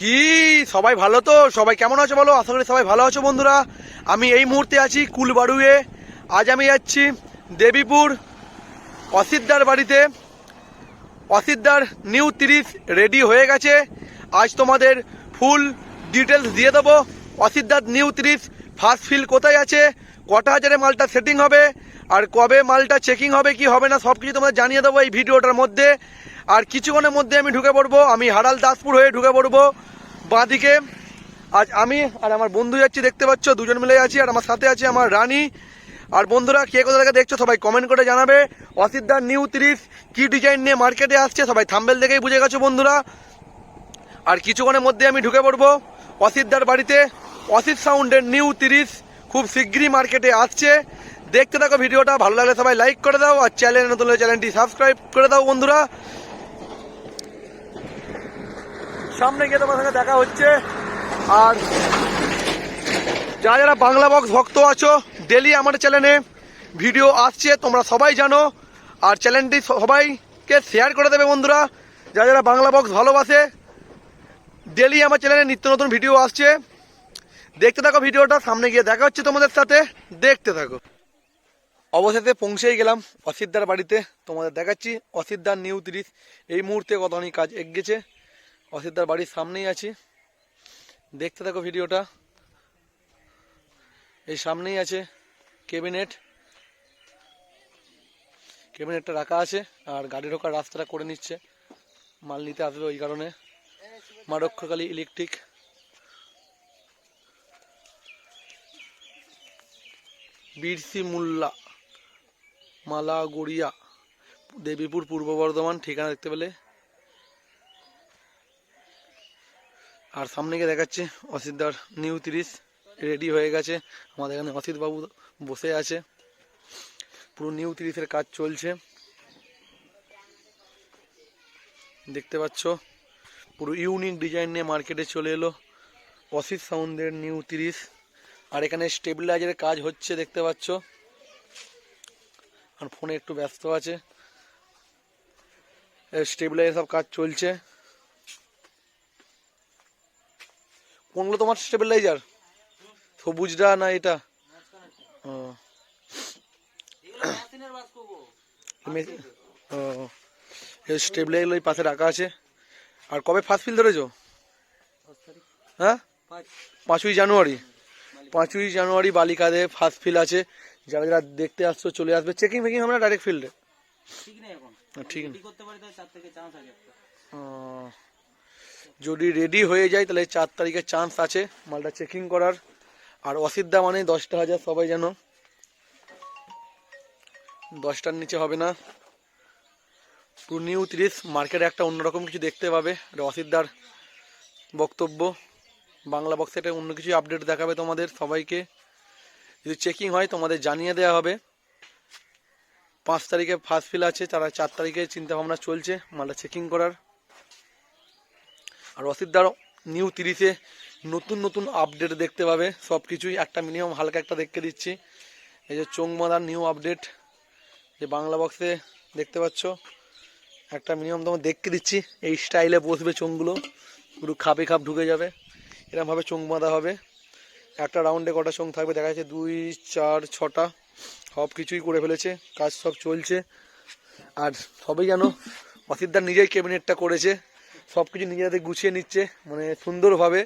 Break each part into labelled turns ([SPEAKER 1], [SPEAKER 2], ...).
[SPEAKER 1] কি? সবাই ভালো তো? সবাই কেমন আছো বলো? আশা করি সবাই ভালো আছো বন্ধুরা। আমি এই মুহূর্তে আছি কুলবাড়ুয়ে। আজ আমি যাচ্ছি দেবীপুর অসিদ্দার বাড়িতে। অসিদ্দার নিউ তিরিশ রেডি হয়ে গেছে। আজ তোমাদের ফুল ডিটেলস দিয়ে দেবো। অসিদ্দার নিউ তিরিশ ফার্স্ট ফিল কোথায় আছে? কটা হাজারে মালটা সেটিং হবে? আর কবে মালটা চেকিং হবে, কি হবে না সব কিছু তোমাদের জানিয়ে দেবো এই ভিডিওটার মধ্যে। আর কিছুক্ষণের মধ্যে আমি ঢুকে পড়ব, আমি হারাল দাসপুর হয়ে ঢুকে পড়ব বাঁদিকে। আজ আমি আর আমার বন্ধু যাচ্ছি, দেখতে পাচ্ছ, দুজন মিলে আছি, আর আমার সাথে আছে আমার রানী। আর বন্ধুরা, কে কোথা থেকে দেখছ সবাই কমেন্ট করে জানাবে। অসিদ্ধার নিউ তিরিশ, কি ডিজাইন নিয়ে মার্কেটে আসছে, সবাই থাম্বেল দেখেই বুঝে গেছো বন্ধুরা। আর কিছুক্ষণের মধ্যে আমি ঢুকে পড়ব অসিদ্দার বাড়িতে। অসিত সাউন্ডের নিউ তিরিশ খুব শীঘ্রই মার্কেটে আসছে। দেখতে থাকো ভিডিওটা, ভালো লাগলে সবাই লাইক করে দাও, আর চ্যানেল নতুন চ্যানেলটি সাবস্ক্রাইব করে দাও বন্ধুরা। সামনে গিয়ে তোমার সঙ্গে দেখা হচ্ছে। আর যারা যারা বাংলা বক্স ভক্ত আছো ডেলি আমার চ্যানেলে ভিডিও আসছে, তোমরা সবাই জানো। আর চ্যানেলটি সবাইকে শেয়ার করে দেবে বন্ধুরা। যারা যারা বাংলা বক্স ভালোবাসে ডেলি আমার চ্যানেলে নিত্য নতুন ভিডিও আসছে। দেখতে থাকো ভিডিওটা, সামনে গিয়ে দেখা হচ্ছে তোমাদের সাথে। দেখতে থাকো। অবশেষে পৌঁছেই গেলাম অসিদ্দার বাড়িতে। তোমাদের দেখাচ্ছি অসিদ্দার নিউ তিরিশ। এই মুহূর্তে কতখানি কাজ এগিয়েছে অসিদ্দার বাড়ির সামনেই আছি। দেখতে থাকো ভিডিওটা। এই সামনেই আছে কেবিনেট কেবিনেটটা রাখা আছে, আর গাড়ি ঢোকার রাস্তাটা করে নিচ্ছে। মাল নিতে আসবে ওই কারণে। মা রক্ষকালী ইলেকট্রিক বীরসি মুল্লা। মালাগড়িয়া, দেবীপুর, পূর্ব বর্ধমান, ঠিকানা দেখতে পেলে। আর সামনে গিয়ে দেখাচ্ছে অসিতদার নিউ তিরিশ, রেডি হয়ে গেছে। আমাদের এখানে অসিত বাবু বসে আছে। পুরো নিউ তিরিশের কাজ চলছে। দেখতে পাচ্ছ, পুরো ইউনিক ডিজাইন নিয়ে মার্কেটে চলে এলো অসিত সাউন্ডের নিউ তিরিশ। আর এখানে স্টেবিলাইজারের কাজ হচ্ছে, দেখতে পাচ্ছ। আর ফোনে একটু ব্যস্ত আছে। স্টেবিলাইজার সব কাজ চলছে। কোনগুলো তোমার স্টেবিলাইজার সবুজটা না এটা? স্টেবিলাইজার ওই পাশে রাখা আছে। আর কবে ফার্স্ট ফিল ধরেছো? হ্যাঁ? পাঁচই জানুয়ারি। পাঁচই জানুয়ারি বালিকাদে ফার্স্ট ফিল আছে। যারা যারা দেখতে আসছো চলে আসবে। চেকিং ফেকিং হবে না ডাইরেক্ট ফিল্ডে
[SPEAKER 2] ঠিক নেই এখন।
[SPEAKER 1] ঠিক
[SPEAKER 2] রেডি করতে পারি তাহলে চার থেকে চান্স আছে
[SPEAKER 1] যদি রেডি হয়ে যায় তাহলে চার তারিখে চান্স আছে মালটা চেকিং করার। আর অসিদ্ধা মানে দশটা হাজার সবাই জানো। দশটার নিচে হবে না। টু নিউ তিরিশ মার্কেটে একটা অন্যরকম কিছু দেখতে পাবে। অসিদ্ধার বক্তব্য। বাংলা বক্সে এটা অন্য কিছু আপডেট দেখাবে তোমাদের সবাইকে। যদি চেকিং হয়, তোমাদের জানিয়ে দেওয়া হবে। পাঁচ তারিখে ফার্স্ট ফিল আছে, তারা চার তারিখে চিন্তা ভাবনা চলছে, মালটা চেকিং করার। আর অসিদ্দার নিউ তিরিশে নতুন নতুন আপডেট দেখতে পাবে সব কিছুই একটা মিনিমাম হালকা একটা দেখতে দিচ্ছি। এই যে চোংমাদার নিউ আপডেট যে বাংলা বক্সে দেখতে পাচ্ছ, একটা মিনিমাম তোমার দেখতে দিচ্ছি। এই স্টাইলে বসবে চোঙগুলো পুরো খাপে খাপ ঢুকে যাবে। এরকমভাবে চোং বাঁধা হবে। একটা রাউন্ডে কটা চোং থাকবে দেখা যাচ্ছে দুই চার ছটা সব কিছুই করে ফেলেছে কাজ সব চলছে। আর সবই যেন অসিদ্দার নিজেই ক্যাবিনেটটা করেছে সব কিছু নিজেদের গুছিয়ে নিচ্ছে মানে সুন্দরভাবে।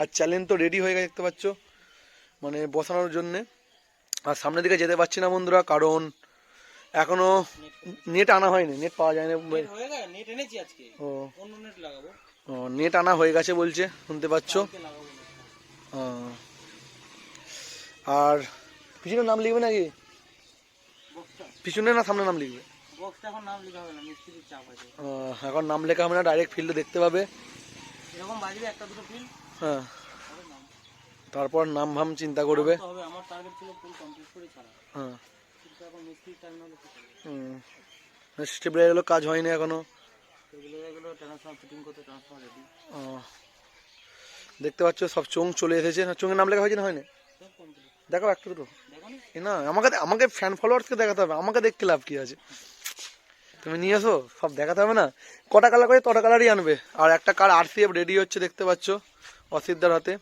[SPEAKER 1] আর চ্যালেঞ্জ তো রেডি হয়ে গেছে দেখতে পাচ্ছ মানে বসানোর জন্যে। আর সামনের দিকে যেতে পারছি না বন্ধুরা কারণ এখনও নেট আনা হয়নি নেট পাওয়া যায় না ও,
[SPEAKER 2] নেট
[SPEAKER 1] আনা হয়ে গেছে বলছে শুনতে পাচ্ছ। আর পিছনে নাম লিখবে নাকি? পিছনে না সামনে নাম লিখবে?
[SPEAKER 2] এখন নাম লিখা হবে না মিস্ত্রির চাপ আছে।
[SPEAKER 1] ও, এখন নাম লেখা হবে না ডাইরেক্ট ফিল্ডে দেখতে পাবে।
[SPEAKER 2] এরকম বাজবে একটা দুটো ফিল
[SPEAKER 1] হ্যাঁ। তারপর নাম ভাম চিন্তা করবে।
[SPEAKER 2] হবে আমার টার্গেট ছিল ফুল কমপ্লিট করে ছাড়া।
[SPEAKER 1] হ্যাঁ।
[SPEAKER 2] কিন্তু এখন মিস্ত্রির টাইম না হলে
[SPEAKER 1] স্টেবিলাইজারগুলো কাজ হয়নি
[SPEAKER 2] এখনও। ট্রান্সফার ফিটিং করতে ট্রান্সফার রেডি
[SPEAKER 1] ও, দেখতে পাচ্ছ, সব চোং চলে এসেছে। চোঙের নাম লেখা হয়েছে না হয়নি? দেখো একটা দুটো।
[SPEAKER 2] না,
[SPEAKER 1] আমাকে আমাকে ফ্যান ফলোয়ার্সকে দেখাতে হবে। আমাকে দেখতে লাভ কি আছে? তুমি নিয়ে এসো, সব দেখাতে হবে না? কটা কালার করে তটা কালারই আনবে। আর একটা কার আর সি এফ রেডি হচ্ছে, দেখতে পাচ্ছ অসিদ্ধার হাতে।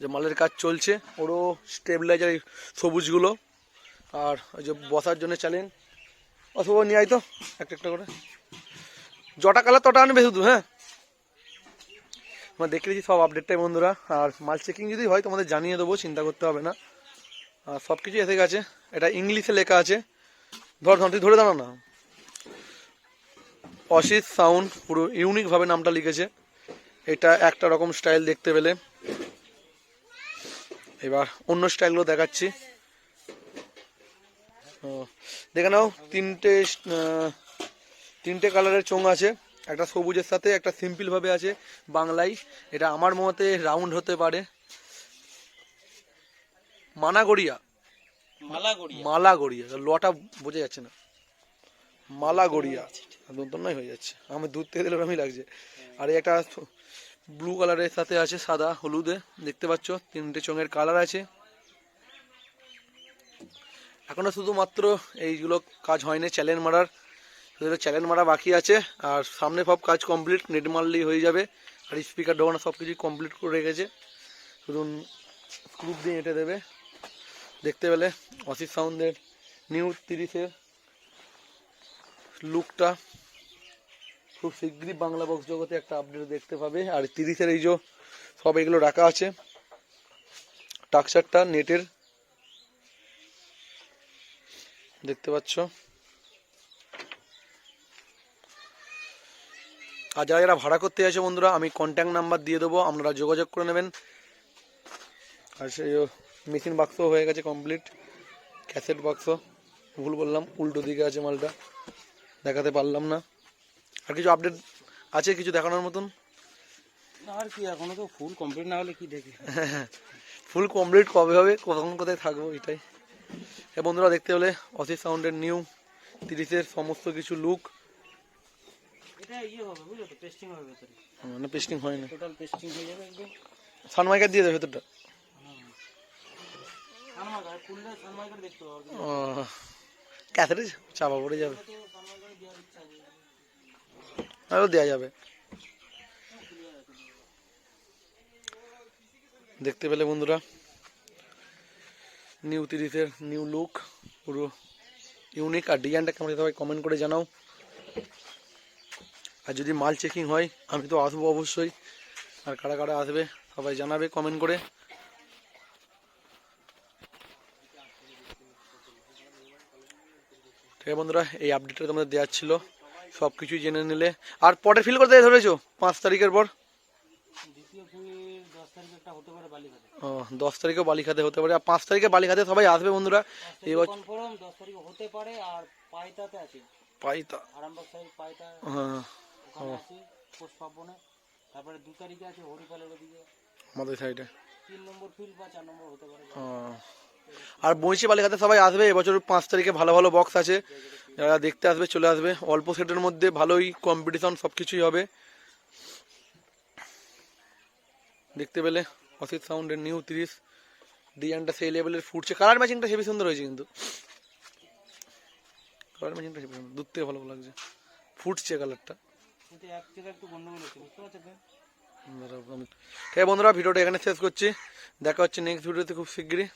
[SPEAKER 1] যে মালের কাজ চলছে। ওরও স্টেবিলাইজার সবুজগুলো। আর ওই যে বসার জন্য চ্যালেঞ্জ অশুভ নিয়ে আয় তো একটা একটা করে। জটা কালার তটা আনবে শুধু হ্যাঁ? আমরা দেখে দিচ্ছি সব আপডেটটাই বন্ধুরা। আর মাল চেকিং যদি হয়, তোমাদের জানিয়ে দেবো, চিন্তা করতে হবে না। আর সব কিছু এসে গেছে। এটা ইংলিশে লেখা আছে। ধর ধর তুই ধরে দাঁড়া না। অসিত সাউন্ড, পুরো ইউনিকভাবে নামটা লিখেছে। এটা একটা রকম স্টাইল দেখতে পেলে। এবার অন্য স্টাইলগুলো দেখাচ্ছি। দেখে নাও, তিনটে তিনটে কালারের চোঙ আছে। একটা সবুজের সাথে একটা সিম্পল ভাবে আছে বাংলায়। এটা আমার মতে রাউন্ড হতে পারে। মানাগড়িয়া
[SPEAKER 2] মালা গড়িয়া
[SPEAKER 1] মালা গড়িয়া লটা বোঝা যাচ্ছে না। মালা গড়িয়া নয় হয়ে যাচ্ছে। আমি দুধ থেকে দিলে ওরমই লাগছে। আর এই একটা ব্লু কালারের সাথে আছে সাদা হলুদে। দেখতে পাচ্ছ? তিনটে চোঙের কালার আছে। এখনও শুধুমাত্র এইগুলো কাজ হয়নি চ্যালেঞ্জ মারার। শুধু চ্যালেঞ্জ মারা বাকি আছে, আর সামনে সব কাজ কমপ্লিট নেট মারলেই হয়ে যাবে, আর স্পিকার ঢোকানো সব কিছু কমপ্লিট করে রেখেছে। শুধু স্ক্রুপ দিয়ে এঁটে দেবে। দেখতে পেলে অসিত সাউন্ডের নিউ তিরিশের লুকটা খুব শীঘ্রই বাংলা বক্স জগতে একটা আপডেট দেখতে পাবে। আর তিরিশের এই যে সব এগুলো রাখা আছে টাকচারটা নেটের দেখতে পাচ্ছ? আর যারা যারা ভাড়া করতে আছে বন্ধুরা আমি কন্ট্যাক্ট নাম্বার দিয়ে দেবো আপনারা যোগাযোগ করে নেবেন। আর সেই মেশিন বাক্স হয়ে গেছে কমপ্লিট ক্যাসেট বাক্স ভুল বললাম উল্টো দিকে আছে মালটা। দেখাতে পারলাম না। আর কিছু আপডেট আছে কিছু দেখানোর মতন?
[SPEAKER 2] আর কি এখনও তো ফুল কমপ্লিট না হলে কি দেখি?
[SPEAKER 1] ফুল কমপ্লিট কবে হবে কখন কোথায় থাকব এটাই। বন্ধুরা দেখতে হলে অসিত সাউন্ডের নিউ তিরিশের সমস্ত কিছু লুক
[SPEAKER 2] এটা ইয়ে হবে বুঝলো তো পেস্টিং হবে ভেতরে।
[SPEAKER 1] মানে পেস্টিং হয় না।
[SPEAKER 2] টোটাল পেস্টিং হয়ে যাবে একদম।
[SPEAKER 1] সানমাইকার দিয়ে দেবে ভেতরটা।
[SPEAKER 2] সানমাইকার খুললে সানমাইকার দেখতে পাবো।
[SPEAKER 1] ও চাপা পড়ে যাবে। আরও দেওয়া যাবে। দেখতে পেলে বন্ধুরা নিউ তিরিশের নিউ লুক পুরো ইউনিক আর ডিজাইনটা কেমন সবাই কমেন্ট করে জানাও। আর যদি মাল চেকিং হয় আমি তো আসব অবশ্যই। আর কারা কারা আসবে সবাই জানাবে কমেন্ট করে। ঠিক আছে বন্ধুরা এই আপডেটটা তোমাদের দেওয়ার ছিল। সব কিছুই জেনে নিলে। আর পরে ফিল করতে ধরেছো? পাঁচ তারিখের পর? ও, দশ তারিখে বালিখাতে হতে পারে। আর পাঁচ তারিখে বালিখাতে সবাই আসবে বন্ধুরা। এই বছর
[SPEAKER 2] কনফার্ম দশ তারিখে হতে পারে আর পাইতাতে আছে।
[SPEAKER 1] পাইতা।
[SPEAKER 2] আরামবাগ সাইড পাইতা।
[SPEAKER 1] হ্যাঁ।
[SPEAKER 2] ওখানে আছে তারপরে দু তারিখে আছে হরিপালের ওদিকে।
[SPEAKER 1] আমাদের সাইডে।
[SPEAKER 2] তিন নম্বর ফিল্ড বা চার নম্বর হতে পারে।
[SPEAKER 1] আর বইছি বালিখাতে সবাই আসবে এবছর পাঁচ তারিখে ভালো ভালো বক্স আছে। যারা দেখতে আসবে চলে আসবে। অল্প সেটের মধ্যে ভালোই কম্পিটিশন সব কিছুই হবে। দেখতে পেলে অসিত সাউন্ডের নিউ তিরিশ। ডিজাইনটা সেই লেভেলের ফুটছে। কালার ম্যাচিংটা হেবি সুন্দর হয়েছে কিন্তু। কালার ম্যাচিংটা হেবি সুন্দর। দূর থেকে ভালো লাগছে। ফুটছে কালারটা ঠিক বন্ধুরা ভিডিওটা এখানে শেষ করছি। দেখা হচ্ছে নেক্সট ভিডিওতে খুব শীঘ্রই